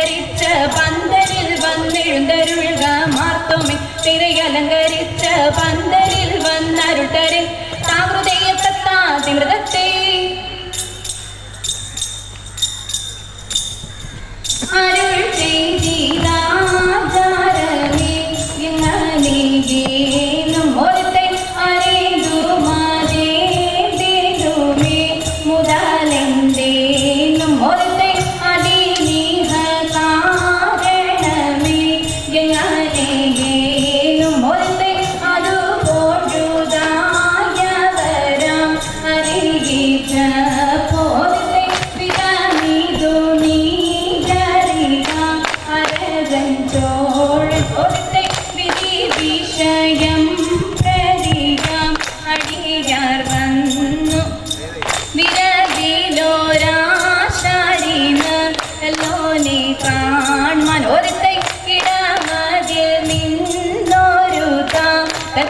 அலங்கரித்த பந்தலில் வந்தெழுந்தருள்க. மார்த்தோமே திரை அலங்கரித்த பந்தலில் வந்தருட்டரே.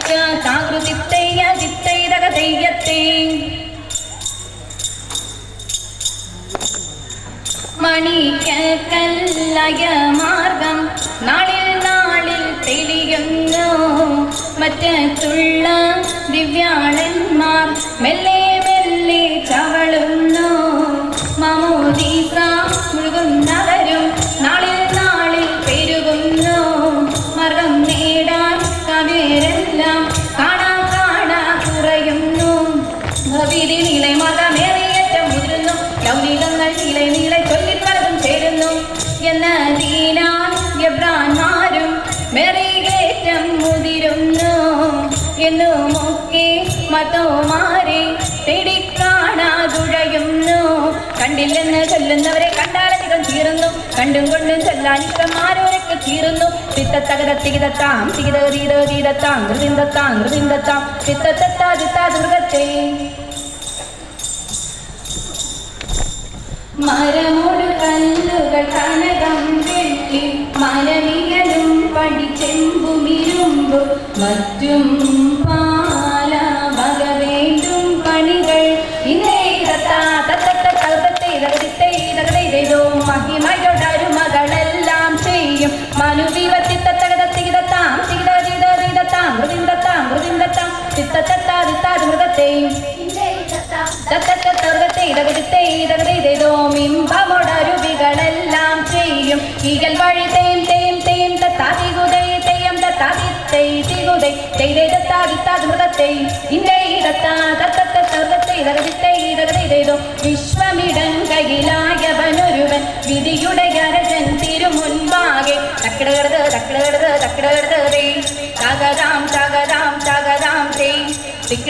താം തച്ച താകൃതിത്തയ്യ ചിത്തൈതക തെയ്യത്തെ മണിക്കല്ലയ മാർഗം നാളിൽ നാളിൽ തെളിയുന്നു മറ്റുള്ള ദിവ്യാളന്മാർ മെല്ലെ മെല്ലെ എന്നുമൊക്കെ മതോമാരെ തെടിക്കാണാതുഴയുന്നു കണ്ടില്ലെന്ന് ചൊല്ലുന്നവരെ കണ്ടാലധികം തീരുന്നു. കണ്ടും കൊണ്ടും ചൊല്ലാൻ ഇഷ്ടന്മാരോരൊക്കെ തീരുന്നു. ചിത്തത്തകതത്തികിതത്താം തികിതീതീതത്താം ഹൃദിന്തത്താം ഹൃദിന്തത്താം തിത്തത്തത്താ തിത്താ ദുർഗത്തെ. മരമൊരു കല്ലുകൾ കനകം വെട്ടി മരവിയലും പടിച്ചെമ്പുമിരുമ്പ് മറ്റും മൃതിന്തത്താം മൃതിന്തത്താം മൃഗത്തെയും മിമ്പമൊടരുവികളെല്ലാം ചെയ്യും ഈകൽ വഴി തേം തേം തേം തത്താതികുതൈ തെയ്യം തത്താതി തൈ തികുതൈ തെയ്തേ തത്താതിത്താതി മൃഗത്തെ ഇന്നേ തത്താ തത്തത്ത സർവത്തെ തകതിത്തൈ തകതിതേതോ വിശ്വമിടങ്കയിലായവനൊരുവൻ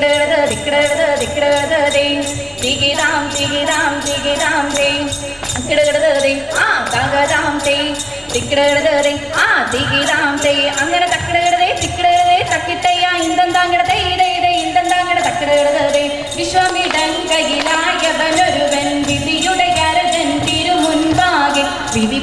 തിക്കിടകടത് തിക്കിടകടത് തിക്കിടകടത് തേ തികിതാം തികിതാം തികിതാം തേ തിക്കിടകടത് തേ ആ തകരാം തേ തിക്കിടകടത് ആ തികിതാം തേ അങ്ങനെ തക്കിടകടതേ തിക്കിടകടതേ തക്കിട്ടയ്യ ഇന്തെന്താങ്ങട തേ ഇതേ ഇതേ ഇന്തെന്താങ്ങട തക്കിടകടത് തേ വിശ്വമിടങ്കയിലായവനൊരുവൻ വിധിയുടെ അരജൻ തിരുമുൻപാകെ വിധി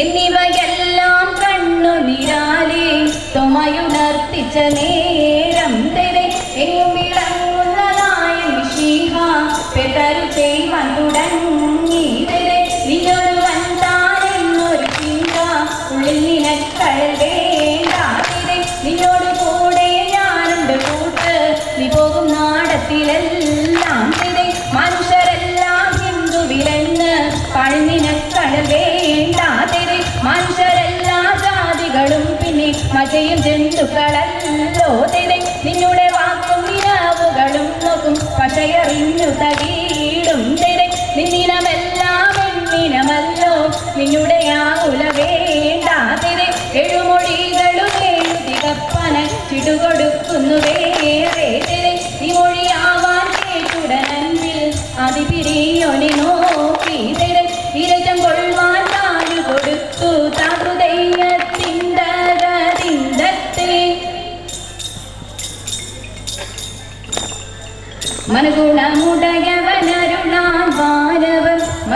എന്നിവയെല്ലാം കണ്ണുനിരാലേ തൊമയുണർത്തിച്ച നേരം തെരെ. എങ്ങുമിളങ്ങുന്നതായ മിശിഹ പെട്ടരു ചെയ്യുവാൻ തുടങ്ങി തെരെ. നിന്നൊരു വന്താനെന്നൊരു ചിന്ത ഉള്ളിൽ വേണ്ട നിന്നോട് കൂടെ ഞാനുണ്ട് കൂട്ട് നീ പോകും നാടത്തിലെല്ലാം മജയും ജന്തുക്കളല്ലോ നിന്നുടെ വാക്കും നിലാവുകളും നോക്കും. പക്ഷയറിഞ്ഞു തകീടും തെരെ നിന്നിനമെല്ലാം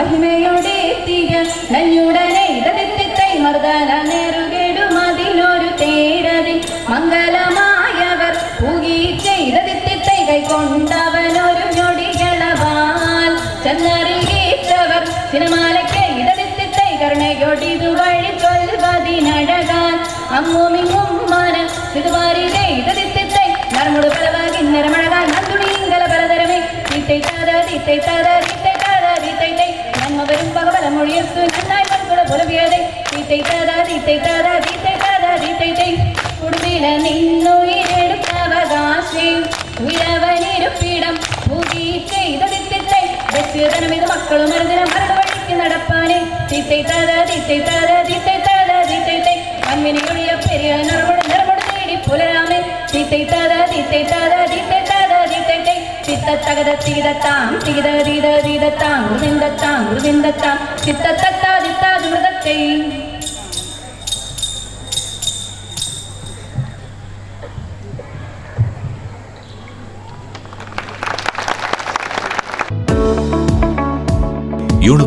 വാനവർ മഹിമയോടെത്തിയ നഞ്ഞുടനെ ഇടതെത്തിത്തൈ മർദ്ദന നേറുകെടുമതിലൊരു തേരതി മംഗലമായവർ പൂകി ചെയ്തതിത്തിത്തൈ കൈക്കൊണ്ടവനൊരു ഞൊടികളവാൽ. ചെന്നറിയിച്ചവർ സിനിമാലയ്ക്ക് ഇടതെത്തിത്തൈ കരുണയൊടിതു വഴി ചൊൽവതിനഴകാൻ അമ്മൂമിങ്ങും മന സിതുവാരിതേ ഇടതെത്തിത്തൈ നർമുട് പലവാകി നിറമഴകാൻ. നന്ദുണീങ്കല പലതരമേ. തീത്തൈ താര തീത്തൈ താര വഴിക്ക് നടപ്പാനേ തീത്തൈ താര തീത്തൈ താര തീത്തൈ താര തീത്തൈ തൈ അങ്ങിനെയൊഴിയ പെരിയ നർമ്മട് നർമ്മട് തേടി പുലരാമേ തീത്തൈ താര തീത്തൈ താര തീത്തൈ താര തീത്തൈ തൈ ചിത്തത്തകത തിരിതത്താം തിരിത തീത തീതത്താം ഗുരുവിന്ദത്താം ഗുരുവിന്ദത്താം ചിത്തത്തത്താ